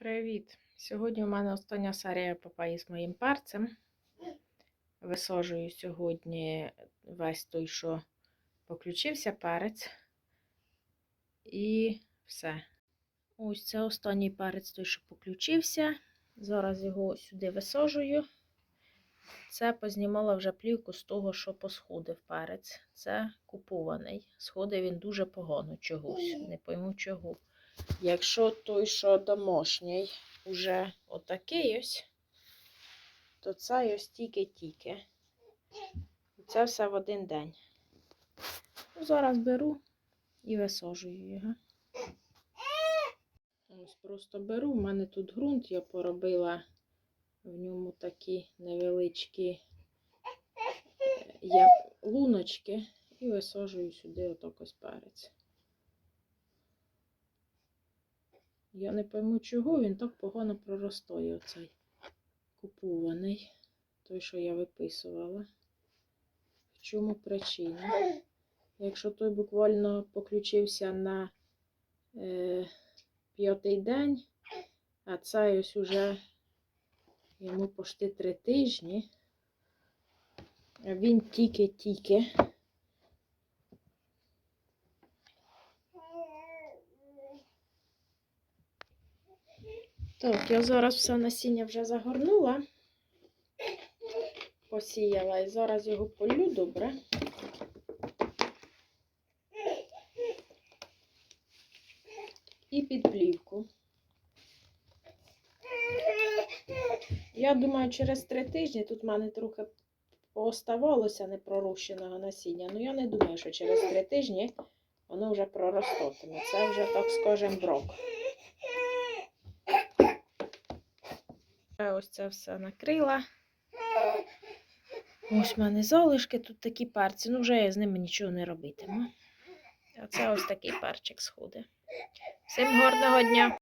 Привіт! Сьогодні у мене остання серія папаї з моїм перцем. Висаджую сьогодні весь той, що поключився перець. І все. Ось це останній перець той, що поключився. Зараз його сюди висаджую. Це познімала вже плівку з того, що посходив перець. Це купований. Сходив він дуже погано чогось. Не пойму чого. Якщо той, що домашній, уже отакий ось, то це ось тільки-тільки. Це все в один день. Ну, Зараз беру і висаджую його. Ось просто беру. У мене тут ґрунт, я поробила в ньому такі невеличкі е, луночки і висаджую сюди отак ось перець. Я не пойму, чого він так погано проростає, оцей купований, той, що я виписувала. В чому причина? Якщо той буквально поключився на е, п'ятий день, а цей ось уже йому пошти три тижні, він тільки-тільки. Так, я зараз все насіння вже загорнула, посіяла і зараз його полю добре. І під плівку. Я думаю, через три тижні тут в мене трохи пооставалося непророщеного насіння. Ну я не думаю, що через три тижні воно вже проростатиме. Це вже, так скажемо, брок. Ось це все накрила. Ось в мене залишки, тут такі перці. Ну, вже я з ними нічого не робитиму. А це ось такий перчик сходить. Всім гарного дня!